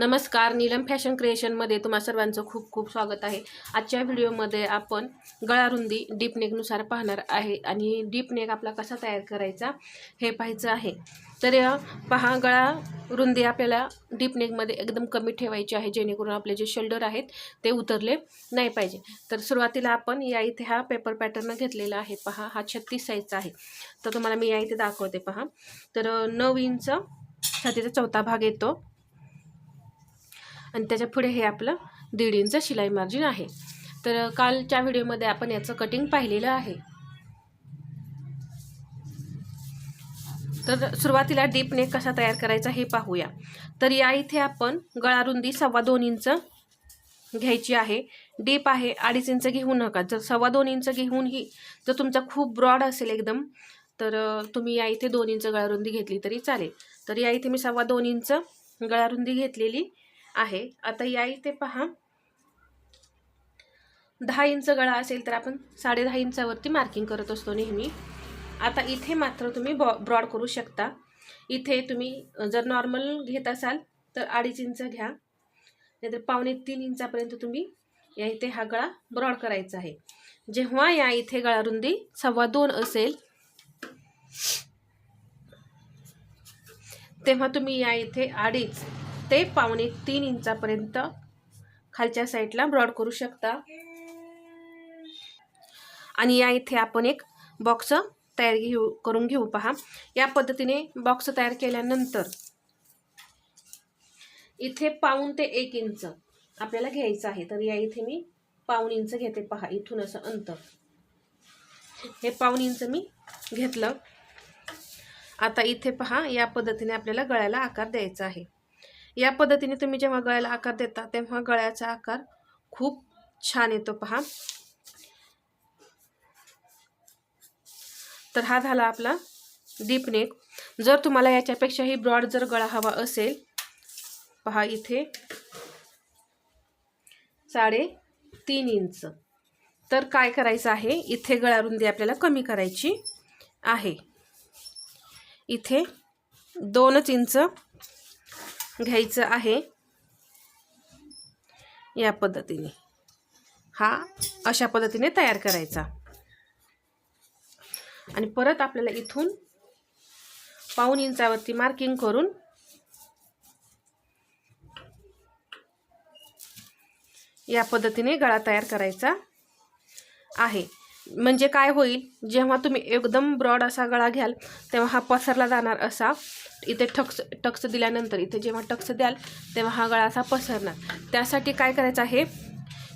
नमस्कार नीलम फॅशन क्रिएशनमध्ये तुम्हा सर्वांचं खूप खूप स्वागत आहे. आजच्या व्हिडिओमध्ये आपण गळारुंदी डीप नेकनुसार पाहणार आहे आणि डीप नेक आपला कसा तयार करायचा हे पाहायचं आहे. तर पहा गळा रुंदी आपल्याला डीप नेकमध्ये एकदम कमी ठेवायची आहे जेणेकरून आपले जे शोल्डर आहेत ते उतरले नाही पाहिजे. तर सुरुवातीला आपण या इथे हा पेपर पॅटर्न घेतलेला आहे. पहा हा छत्तीस साईजचा आहे. तर तुम्हाला मी या इथे दाखवते पहा. तर नऊ इंच छातीचा चौथा भाग येतो. आणि त्याच्या पुढे हे आपलं दीड इंच शिलाई मार्जिन आहे. तर कालच्या व्हिडिओमध्ये आपण याचं कटिंग पाहिलेलं आहे. तर सुरुवातीला डीप नेक कसा तयार करायचा हे पाहूया. तर या इथे आपण गळा रुंदी सव्वा दोन इंच घ्यायची आहे. डीप आहे अडीच इंच घेऊ नका. जर सव्वा दोन इंच घेऊनही जर तुमचा खूप ब्रॉड असेल एकदम तर तुम्ही या इथे दोन इंच गळारुंदी घेतली तरी चालेल. तर या इथे मी सव्वा दोन इंच गळारुंदी घेतलेली. आहे. आता या इथे पहा. दहा इंच गळा असेल तर आपण साडे दहा इंचावरती मार्किंग करत असतो नेहमी. आता इथे मात्र तुम्ही बॉ ब्रॉड करू शकता. इथे तुम्ही जर नॉर्मल घेत असाल तर अडीच इंच घ्या. नाहीतर पावणे तीन इंचापर्यंत तुम्ही या इथे हा गळा ब्रॉड करायचा आहे. जेव्हा या इथे गळारुंदी सव्वा दोन असेल तेव्हा तुम्ही या इथे अडीच ते पावणे तीन इंचापर्यंत खालच्या साईडला ब्रॉड करू शकता. आणि या इथे आपण एक बॉक्स तयार घेऊ करून घेऊ पहा. या पद्धतीने बॉक्स तयार केल्यानंतर इथे पाऊन ते एक इंच आपल्याला घ्यायचं आहे. तर या इथे मी पाऊन इंच घेते पहा इथून असं अंतर हे पाऊन इंच मी घेतलं. आता इथे पहा या पद्धतीने आपल्याला गळ्याला आकार द्यायचा आहे. या पद्धतीने तुम्ही जेव्हा गळ्याला आकार देता तेव्हा गळ्याचा आकार खूप छान येतो पहा. तर हा झाला आपला डीप नेक जर तुम्हाला याच्यापेक्षाही ब्रॉड जर गळा हवा असेल पहा इथे. साडे तीन इंच. तर काय करायचं आहे? इथे गळारुंदी आपल्याला कमी करायची आहे. इथे दोनच इंच घ्यायचं आहे. या पद्धतीने. हा अशा पद्धतीने तयार करायचा. आणि परत आपल्याला इथून पाऊन इंचावरती मार्किंग करून या पद्धतीने गळा तयार करायचा आहे. म्हणजे काय होईल? जेव्हा तुम्ही एकदम ब्रॉड असा गळा घ्याल तेव्हा हा पसरला जाणार असा. इथे ठक्स टक्स दिल्यानंतर इथे जेव्हा टक्स द्याल तेव्हा हा गळा असा पसरणार. त्यासाठी काय करायचं आहे?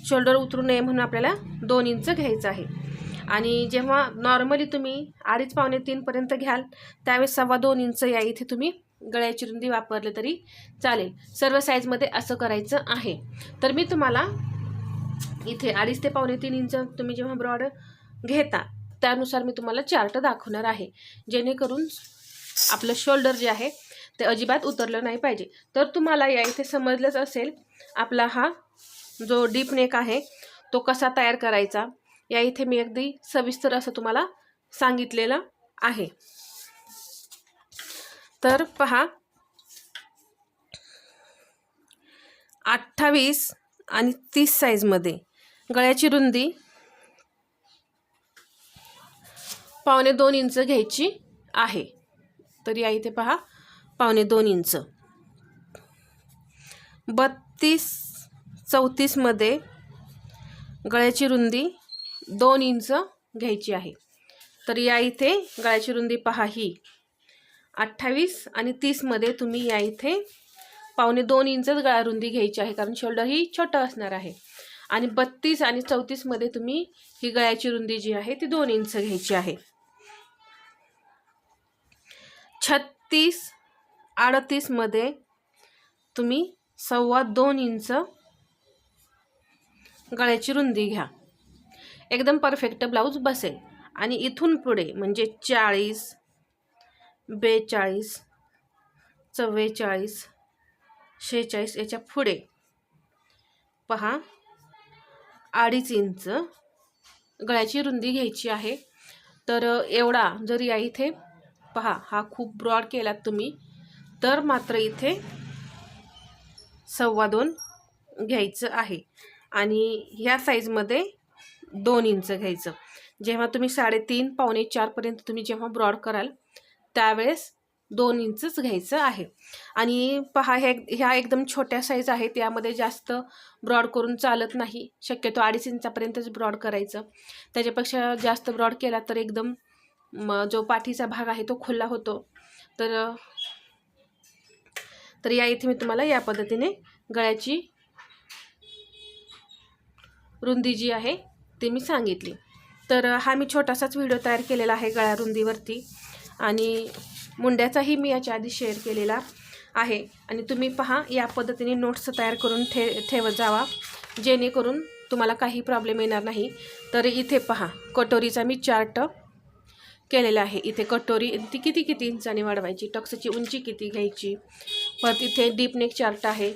शोल्डर उतरू नये म्हणून आपल्याला दोन इंच घ्यायचं आहे. आणि जेव्हा नॉर्मली तुम्ही अडीच पावणे तीनपर्यंत घ्याल त्यावेळेस सव्वा दोन इंच या इथे तुम्ही गळ्याची रुंदी वापरली तरी चालेल. सर्व साईजमध्ये असं करायचं आहे. तर मी तुम्हाला इथे अडीच ते पावणे तीन इंच तुम्ही जेव्हा ब्रॉड घेता. त्यानुसार मी तुम्हाला चार्ट दाखवणार आहे. जेणेकरून आपलं शोल्डर जे आहे ते अजिबात उतरलं नाही पाहिजे. तर तुम्हाला या इथे समजलंच असेल आपला हा जो डीप नेक आहे तो कसा तयार करायचा? या इथे मी अगदी सविस्तर असं तुम्हाला सांगितलेलं आहे. तर पहा. अठ्ठावीस आणि तीस साईजमध्ये गळ्याची रुंदी पावणे दोन इंच घ्यायची आहे. तर या इथे पहा पावणे दोन इंच. बत्तीस चौतीसमध्ये गळ्याची रुंदी दोन इंच घ्यायची आहे. तर या इथे गळ्याची रुंदी पहा ही. अठ्ठावीस आणि तीसमध्ये तुम्ही या इथे पावणे दोन इंचच गळा रुंदी घ्यायची आहे कारण शोल्डर ही छोटं असणार आहे. आणि बत्तीस आणि चौतीसमध्ये तुम्ही ही गळ्याची रुंदी जी आहे ती दोन इंच घ्यायची आहे. छत्तीस अडतीसमध्ये तुम्ही सव्वा दोन इंच गळ्याची रुंदी घ्या. एकदम परफेक्ट ब्लाऊज बसेल. आणि इथून पुढे म्हणजे चाळीस बेचाळीस चव्वेचाळीस शेहेचाळीस याच्यापुढे पहा अडीच इंच गळ्याची रुंदी घ्यायची आहे. तर एवढा जर या इथे पहा हा खूप ब्रॉड केलात तुम्ही. तर मात्र इथे सव्वा दोन घ्यायचं आहे. आणि ह्या साईजमध्ये दोन इंच घ्यायचं. जेव्हा तुम्ही साडेतीन पावणे चारपर्यंत तुम्ही जेव्हा ब्रॉड कराल त्यावेळेस दोन इंचच घ्यायचं आहे. आणि पहा हे ह्या एकदम छोट्या साईज आहेत. त्यामध्ये जास्त ब्रॉड करून चालत नाही. शक्यतो अडीच इंचापर्यंतच ब्रॉड करायचं. त्याच्यापेक्षा जास्त ब्रॉड केला तर एकदम म जो पाठीचा भाग आहे तो खुला होतो. तर तर या इथे मी तुम्हाला या पद्धतीने गळ्याची रुंदी जी आहे ती मी सांगितली. तर हा मी छोटासाच व्हिडिओ तयार केलेला आहे गळ्या रुंदीवरती आणि मुंड्याचाही मी याच्या आधी शेअर केलेला आहे. आणि तुम्ही पहा या पद्धतीने नोट्स तयार करून ठे ठेवत जावा जेणेकरून तुम्हाला काही प्रॉब्लेम येणार नाही. तर इथे पहा कटोरीचा मी चार्ट केलेलं आहे. इथे कटोरी ती किती किती इंचाने वाढवायची? टक्सची उंची किती घ्यायची? परत इथे डीपनेक चार्ट आहे.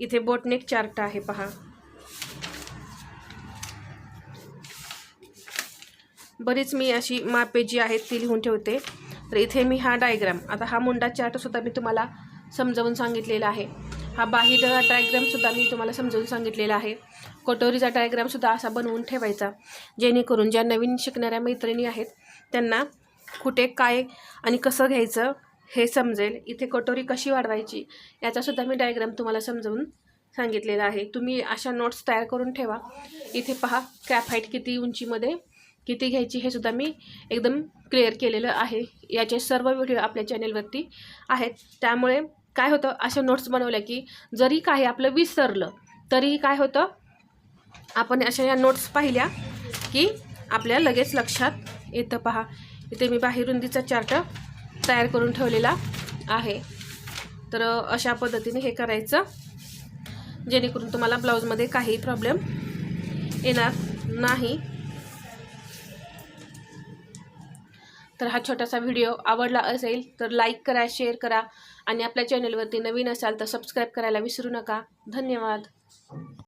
इथे बोटनेक चार्ट आहे पहा. बरीच मी अशी मापे जी आहेत ती लिहून ठेवते. तर इथे मी हा डायग्राम आता हा मुंडा चार्टसुद्धा मी तुम्हाला समजावून सांगितलेला आहे. हा बाहीर डायग्रामसुद्धा मी तुम्हाला समजावून सांगितलेला आहे. कटोरीचा डायग्रामसुद्धा असा बनवून ठेवायचा जेणेकरून ज्या नवीन शिकणाऱ्या मैत्रिणी आहेत त्यांना कुठे काय आणि कसं घ्यायचं हे समजेल. इथे कटोरी कशी वाढवायची याचासुद्धा मी डायग्राम तुम्हाला समजावून सांगितलेला आहे. तुम्ही अशा नोट्स तयार करून ठेवा. इथे पहा कॅप हाईट किती उंचीमध्ये किती घ्यायची हे सुद्धा मी एकदम क्लिअर केलेलं आहे. याचे सर्व व्हिडिओ आपल्या चॅनेलवरती आहेत. त्यामुळे काय होतं? अशा नोट्स बनवल्या की जरी काही आपलं विसरलं तरी काय होतं? आपण अशा या नोट्स पाहिल्या की आपल्या लगेच लक्षात येतं. पहा इथे मी बाहेरुंदीचा चार्ट तयार करून ठेवलेला आहे. तर अशा पद्धतीने हे करायचं. जेणेकरून तुम्हाला ब्लाऊजमध्ये काही प्रॉब्लेम येणार नाही. तर हा छोटासा व्हिडिओ आवडला असेल तर लाईक करा शेअर करा आणि आपल्या चॅनलवरती नवीन असाल तर सबस्क्राईब करायला विसरू नका. धन्यवाद.